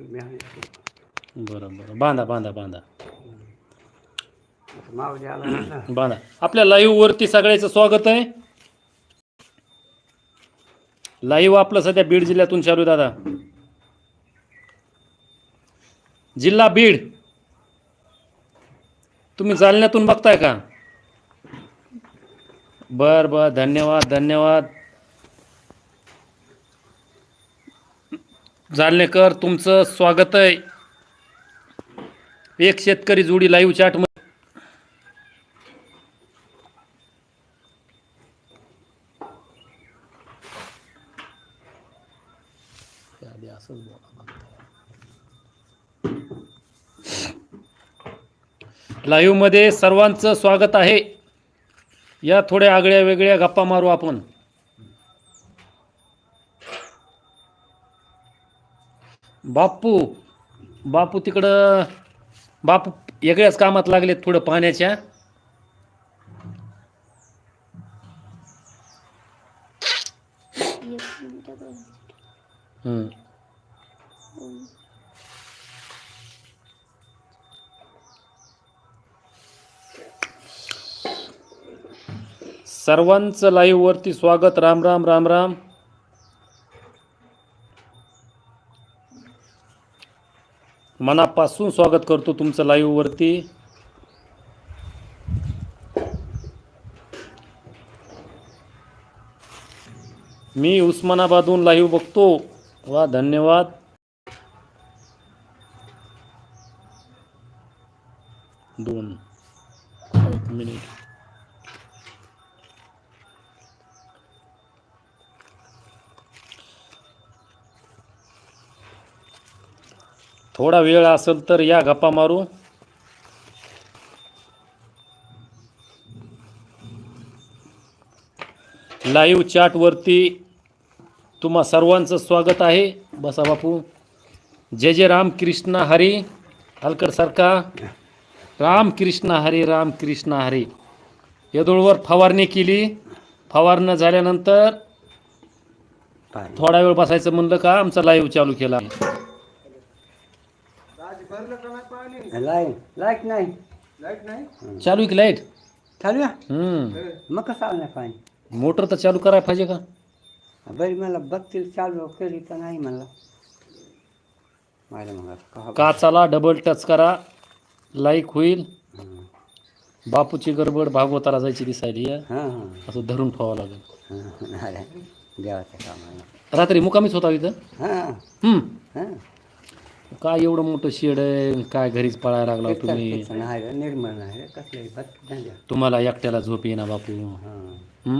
मी आहे बरं बरं. बांधा बांधा बांधा. मावली आला ना. बांधा. आपल्या लाईव्ह वरती सगळ्याचं स्वागत आहे. लाईव्ह आपलं सध्या बीड जिल्ह्यातून चालू आहे दादा. जिल्हा बीड. तुम्ही जालन्यातून बघताय का? बर बर. धन्यवाद धन्यवाद. जालनेकर तुमचं स्वागत आहे. एक शेतकरी जोडी लाईव्ह चॅट आधी लाईव्हमध्ये सर्वांचं स्वागत आहे. या थोड्या आगळ्या वेगळ्या गप्पा मारू आपण. बापू बापू तिकडं बापू वेगळ्याच कामात लागलेत थोडं पाण्याच्या. सर्वांचं लाईव्ह वरती स्वागत. राम राम राम राम. मनापासून स्वागत करतो तुमचं लाईववरती मी उस्मानाबादहून लाईव्ह बघतो. वा धन्यवाद. दोन मिनिट. थोडा वेळ असेल तर या गप्पा मारू. लाईव्ह चॅटवरती तुम्हा सर्वांचं स्वागत आहे. बसा बापू. जय जय राम कृष्ण हरी. हलकर सारखा राम कृष्ण हरी राम कृष्ण हरी. यदुळवर फवारणी केली. फवारणं झाल्यानंतर थोडा वेळ बसायचं म्हणलं का? आमचा लाईव्ह चालू केला. लाइट लाइट नाही. लाइट नाही? चालू आहे की लाइट? चालू आहे? हम्म. मग कसं आलं नाही पाणी? मोटर तर चालू करायला पाहिजे का? बरी मला बघतील चालू केली तर नाही मला माझ्या मग का काचाला डबल टच करा. लाईक होईल. बापूची गडबड भागवताला जायची दिसायली आहे. हां हां. असं धरून ठेवावं लागेल. हां देवाच्या कामाला. रात्री मुकामीच होता इथं? हां. हम्म. हां. काय एवढं मोठं शेड आहे? काय घरीच पळायला लागला तुम्ही? नाही. तुम्हाला एकट्याला झोप येईना बापू. हां?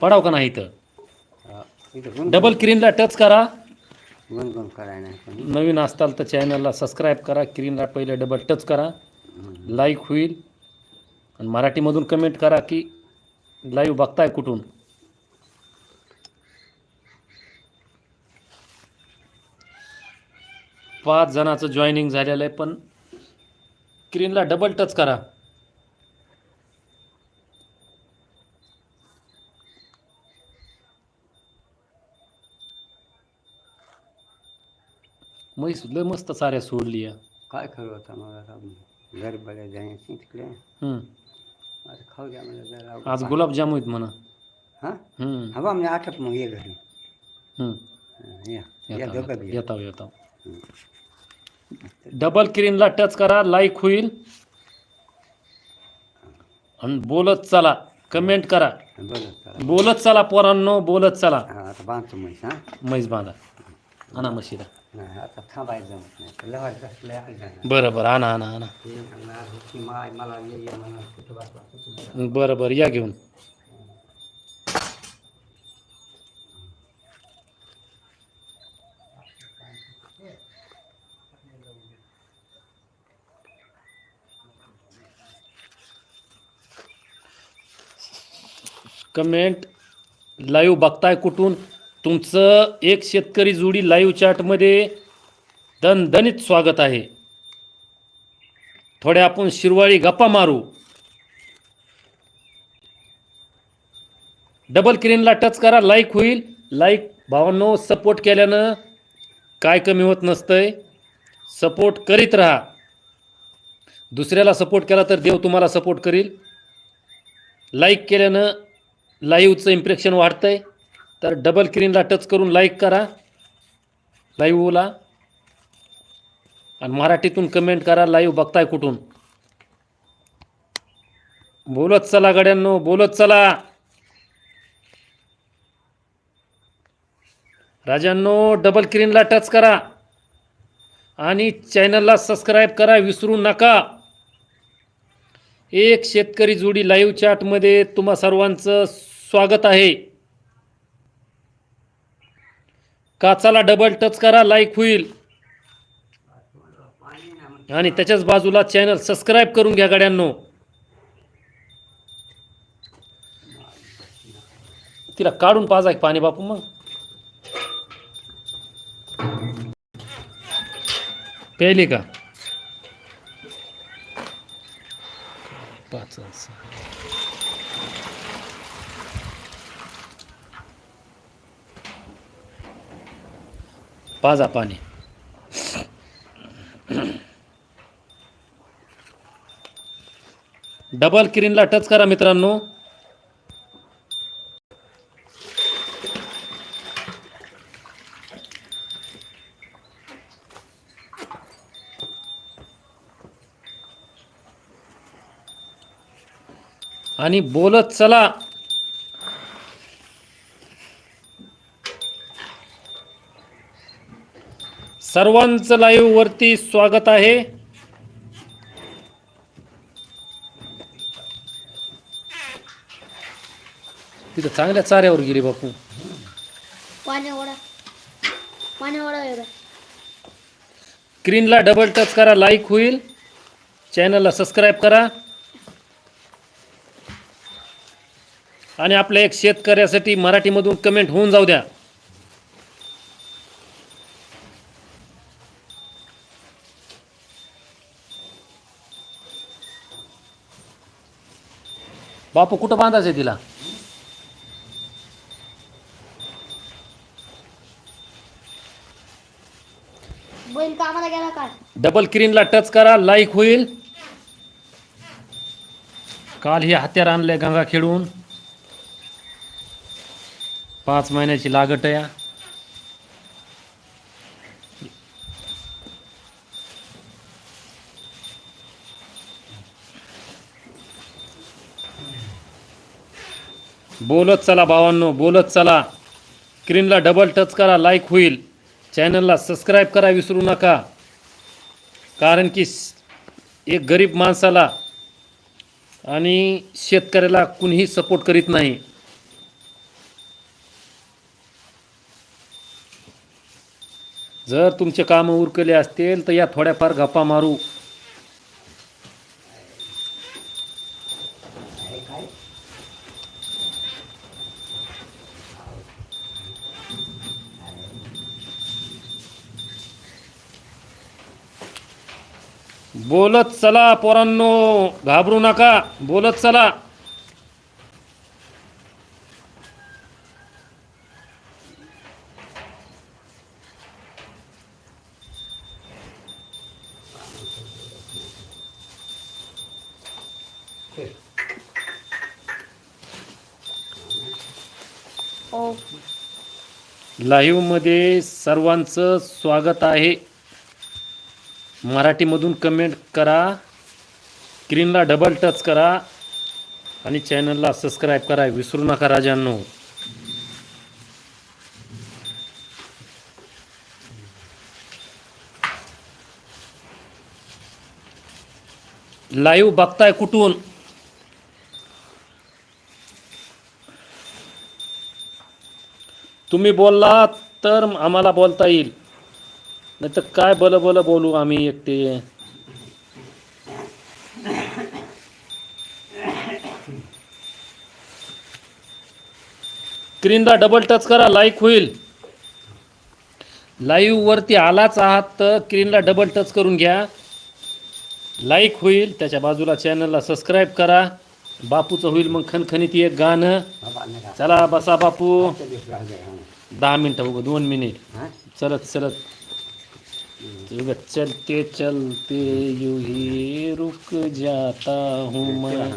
पडाव का नाही इथं? हां. इथं गुण डबल स्क्रीनला टच करा. करायला नाही नवीन असताल तर चॅनलला सबस्क्राईब करा स्क्रीनला पहिले डबल टच करा. लाईक होईल. आणि मराठीमधून कमेंट करा की लाईव्ह बघताय कुठून? पाच जणाचं जॉईनिंग झालेलं आहे पण स्क्रीनला डबल टच करा. म्हैस लय मस्त साऱ्या सोडली काय खरं होतं मग घर बघायला जायचं तिकडे. आता खाऊ द्या मला जरा आज गुलाबजाम आहेत म्हणा. हां. हवा म्हणजे आठप मग ये घरी. हम्म. या. या येताव, दोघं बी या. येताव येताव डबल स्क्रीनला टच करा लाईक होईल. आणि बोलत चला कमेंट करा. बोलत चला. पोरांनो बोलत चला. आता बांधतो म्हैस हां. म्हैस बांधा. आणा म्हशीला. नाही आता थांबायचं जमत नाही. लवाय कसलं आहे जाणार. बरं बरं आणा आणा आणा. माय मला. बरं बरं या घेऊन. कमेंट लाईव्ह बघताय कुठून? तुमचं एक शेतकरी जोडी लाईव्ह चॅटमध्ये दणदणीत स्वागत आहे. थोड्या आपण शिरवाळी गप्पा मारू. डबल क्रीनला टच करा लाईक होईल. लाईक भावांनो सपोर्ट केल्यानं काय कमी होत नसतंय. सपोर्ट करीत राहा. दुसऱ्याला सपोर्ट केला तर देव तुम्हाला सपोर्ट करील. लाईक केल्यानं लाईव्हचं इम्प्रेशन वाढतंय. तर डबल स्क्रीनला टच करून लाईक करा. लाईव्हला आणि मराठीतून कमेंट करा लाईव्ह बघताय कुठून. बोलत चला गड्यांनो बोलत चला. राजांनो डबल स्क्रीनला टच करा. आणि चॅनलला सबस्क्राईब करा विसरू नका. एक शेतकरी जोडी लाईव्ह चॅटमध्ये तुम्हा सर्वांचं स्वागत आहे. काचाला डबल टच करा लाईक होईल. आणि त्याच्याच बाजूला चॅनल सबस्क्राईब करून घ्या गाड्यांनो. तिला काढून पाजा पाणी बापू मग. प्यायली का? पाच पाजा पाणी डबल किरीनला टच करा मित्रांनो. आणि बोलत चला. सर्वांचं लाईव्ह वरती स्वागत आहे. तिथं चांगल्या चाऱ्यावर गेली बापू. स्क्रीनला डबल टच करा लाईक होईल. चॅनलला सबस्क्राईब करा. आणि आपल्या एक शेतकऱ्यासाठी मराठीमधून कमेंट होऊन जाऊ द्या. बापू कुठं बांधायचं तिला? बैल कामाला गेला काय डबल स्क्रीनला टच करा लाईक होईल. काल हे हत्यार आणलंय गंगा खेळून पाच महिन्याची लागट आहे. बोलत चला भावांनो बोलत चला. स्क्रीनला डबल टच करा लाईक होईल. चॅनलला सबस्क्राईब करा विसरू नका. कारण की एक गरीब माणसाला आणि शेतकऱ्याला कुणीही सपोर्ट करीत नाही. जर तुमचे कामं उरकले असतील तर या थोड्याफार गप्पा मारू. बोलत चला पोरांनो. घाबरू नका. बोलत चला. हो. लाईव्हमध्ये सर्वांचं स्वागत आहे. मराठीमधून कमेंट करा. स्क्रीनला डबल टच करा. आणि चॅनलला सबस्क्राईब करा. विसरू नका राजांनो. लाईव्ह बघताय कुठून? तुम्ही बोललात तर आम्हाला बोलता येईल. नाही तर काय बलं बलं बोलू आम्ही एकटे? स्क्रीनला डबल टच करा लाईक होईल. लाईव्ह वरती आलाच आहात तर स्क्रीनला डबल टच करून घ्या. लाईक होईल. त्याच्या बाजूला चॅनलला सबस्क्राईब करा. बापूचं होईल मग खणखणीत एक गाणं. चला बसा बापू. दहा मिनटं उगं दोन मिनिट? चलत चलत. तुझं चलते चलते यूं ही रुक जाता हूँ मैं।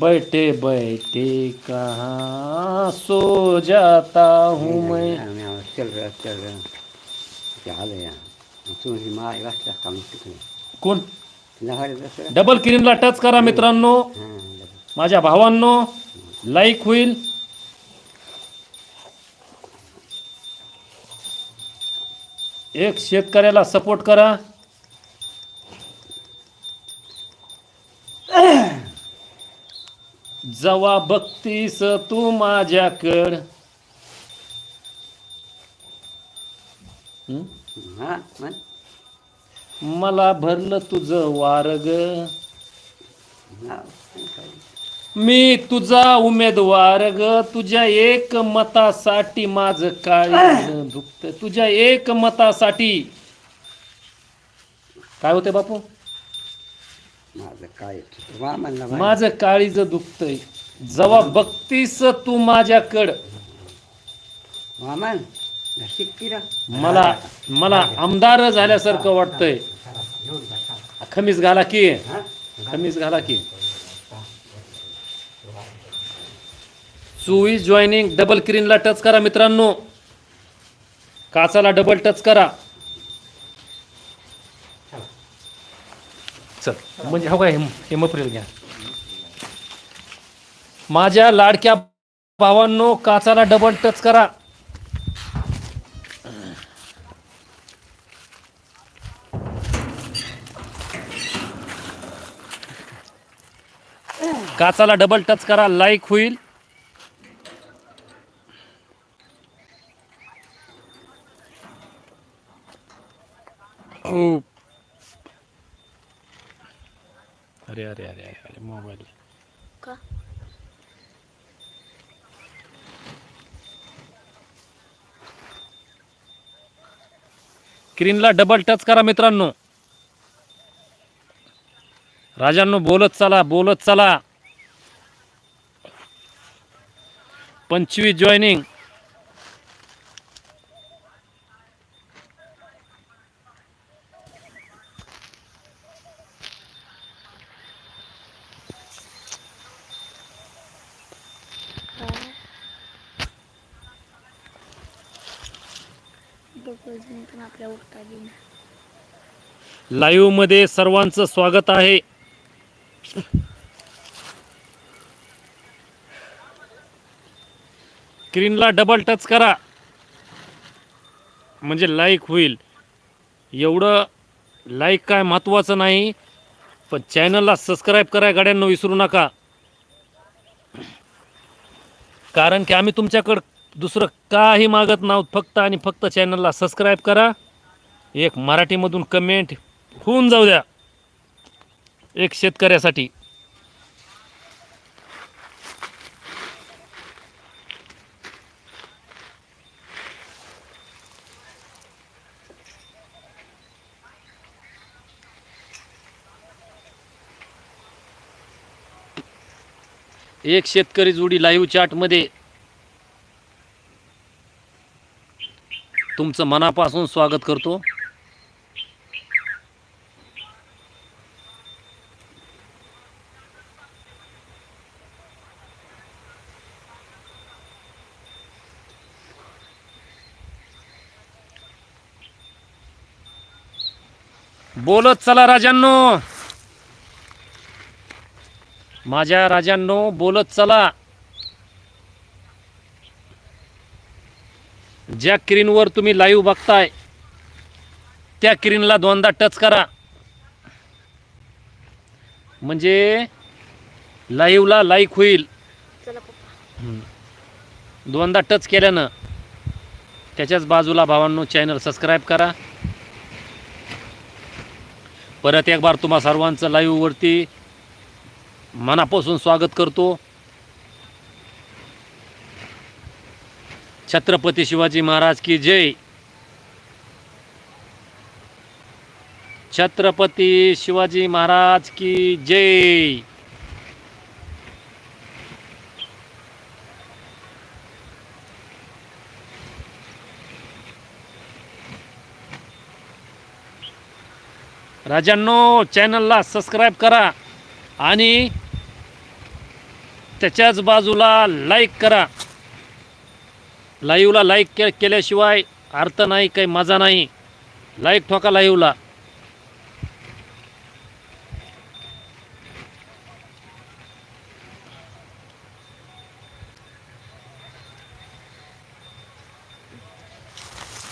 बैठे बैठे कहाँ सो जाता हूँ मैं। चल रहा चल रहा। ते आलं या तू ही माय वाचला काम कोण डबल क्रीमला टच करा मित्रांनो। माझ्या भावांनो लाईक होईल। एक शेतकऱ्याला सपोर्ट करा. जवा बघतीस तू माझ्याकड. मला भरलं तुझं वारग. मी तुझा उमेदवार ग. तुझ्या एक मतासाठी माझ काळी दुखत तुझ्या एक मतासाठी. काय होते बापू? माझं काय काळीज दुखतय. जेव्हा बघतीस तू माझ्याकड. मला मला आमदार झाल्यासारखं वाटतंय. खमीस घाला की. खमीस घाला की. चोवीस जॉईनिंग डबल क्रीनला टच करा मित्रांनो. काचाला डबल टच करा. चल म्हणजे हो काय हेमप्रिल घ्या. माझ्या लाडक्या भावांनो काचाला डबल टच करा. काचाला डबल टच करा. लाईक होईल ओ. अरे अरे अरे अरे अरे मोबाईल का स्क्रीनला डबल टच करा मित्रांनो. राजांनो बोलत चला बोलत चला. पंचवीस जॉईनिंग बघून पण आपल्या उठता देईन लाईव्हमध्ये सर्वांचं स्वागत आहे. स्क्रीनला डबल टच करा. म्हणजे लाईक होईल. एवढं लाईक काय महत्त्वाचं नाही. पण चॅनलला सबस्क्राईब करा गाड्यांना विसरू नका. कारण की आम्ही तुमच्याकडं दुसरं काही मागत नाहोत. फक्त आणि फक्त चॅनलला सबस्क्राईब करा. एक मराठीमधून कमेंट होऊन जाऊ द्या. एक शेतकऱ्यासाठी. एक शेतकरी जोडी लाईव्ह चॅटमध्ये तुमचं मनापासून स्वागत करतो. बोलत चला राजांनो. माझ्या राजांनो बोलत चला. ज्या किरीनवर तुम्ही लाईव्ह बघताय त्या किरीनला दोनदा टच करा. म्हणजे लाईव्हला लाईक होईल. दोनदा टच केल्यानं त्याच्याच बाजूला भावांनो चॅनल सबस्क्राईब करा. परत एक बार तुम्हा सर्वांचं लाईव्हवरती मनापासून स्वागत करतो. छत्रपती शिवाजी महाराज की जय. छत्रपती शिवाजी महाराज की जय. राजांनो चॅनलला सबस्क्राईब करा आणि त्याच्याच बाजूला लाईक करा. लाईव्हला लाईक के केल्याशिवाय अर्थ नाही काही मजा नाही. लाईक ठोका लाईव्हला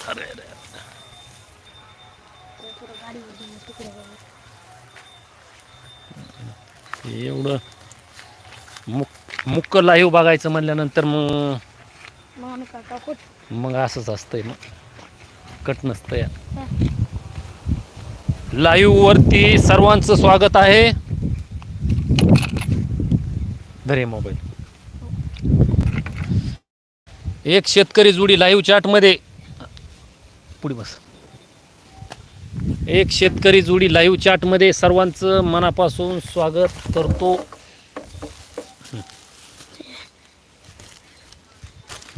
अरे अरे. एवढं मुक मुक्क लाईव्ह बघायचं म्हणल्यानंतर मग मग असंच असतंय मग. कट नसतं या लाईव्ह वरती सर्वांचं स्वागत आहे. धरे मोबाईल. एक शेतकरी जुडी लाईव्ह चॅटमध्ये. पुढे बस. एक शेतकरी जुडी लाईव्ह चॅटमध्ये सर्वांचं मनापासून स्वागत करतो.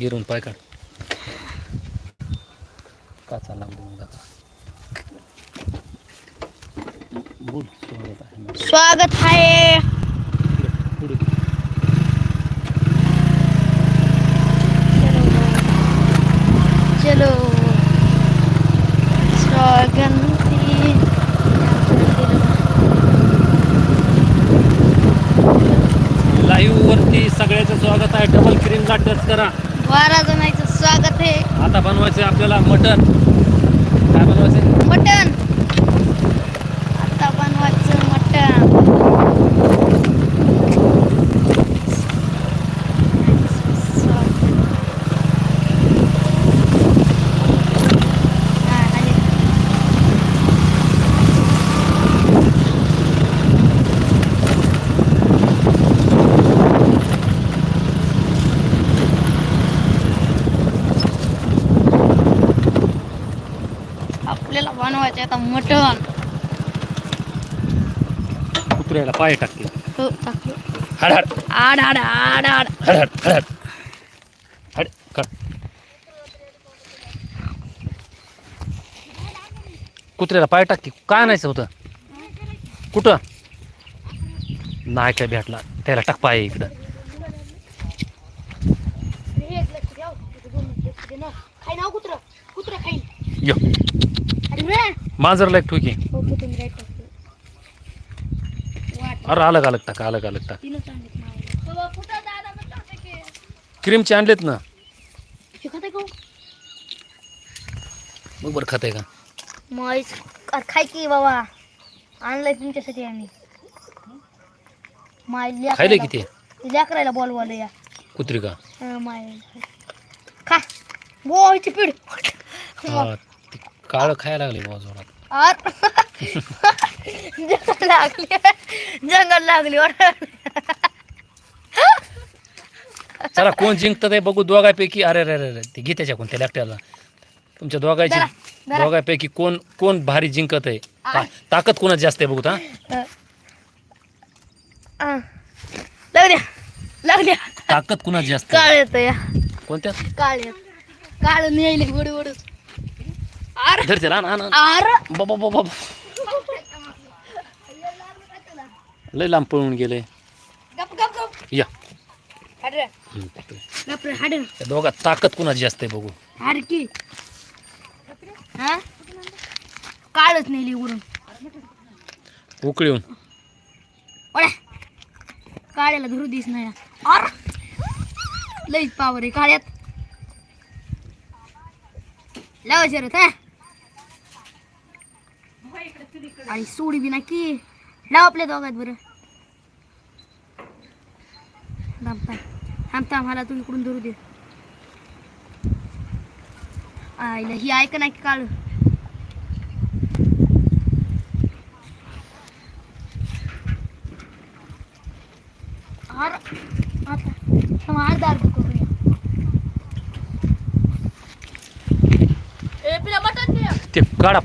गिरून पाय काढ. बोल स्वागत आहे स्वागत आहे. चलो. स्वागंती लाईव्ह वरती सगळ्याचं स्वागत आहे. डबल स्क्रीनला टच करा. बारा जणांचं स्वागत आहे. आता बनवायचं आपल्याला मटन काय बनवायचं मटन आता बनवायचं मटन आहे आता मटन कुत्र्याला पाय टाकले. हो टाकलं. हाड हाड. आड आड आड आड. हाड हाड हाड हाड. हाड काढ. कुत्र्याला पाय टाकते. काय आणायचं होतं? कुठं? नाही काय भेटला. त्याला टाक पाय इकडं. खाई नाव कुत्र. कुत्र खाईन. यो. मांजरला एक ठोकी. हो अरे अलग अलग टाका अलग अलग टाक. क्रीमचे आणलेत ना. मग बरं खात का? अरे खाय की बाबा. आणलंय तुमच्यासाठी आम्ही. खायले किती? लेकरायला बोलवायला या. कुत्री का? हं, माय. खा. बोयची पीड हा, काळं खायला लागले बुवा जोरात. जंगल लागली. जंगल लागली चला कोण जिंकत आहे बघू दोघांपैकी. अरे अरे अरे अरे, ते घे कोणत्या लॅपटॉपला तुमच्या दोघांची. दोघांपैकी कोण कोण भारी जिंकत आहे ता- ताकद कोणाची जास्त आहे बघू हा? लाग द्या. लाग द्या. ताकद कुणाची जास्त काळ आहे? येत या कोणत्या? काळ येत काळ नेले वड आर धर त्याला ना ना आर बाबा बाबा लय लांब पळून गेले. या. दोघात ताकद कुणाची जास्त आहे बघू. हा? काळच नेली वरून उकळीहून काळ्याला धरू दिस नाही. लईच पावर आहे काळ्यात. लावा शरत हा. आणि सोडी बी की लाव आपल्या दोघात बरं. थांब थांब. थांब थांब मला तू इकडून धरू दे. आईला ही ऐक नाही काळ. आता. करूया ए, पिला मटण दे. ते काढा.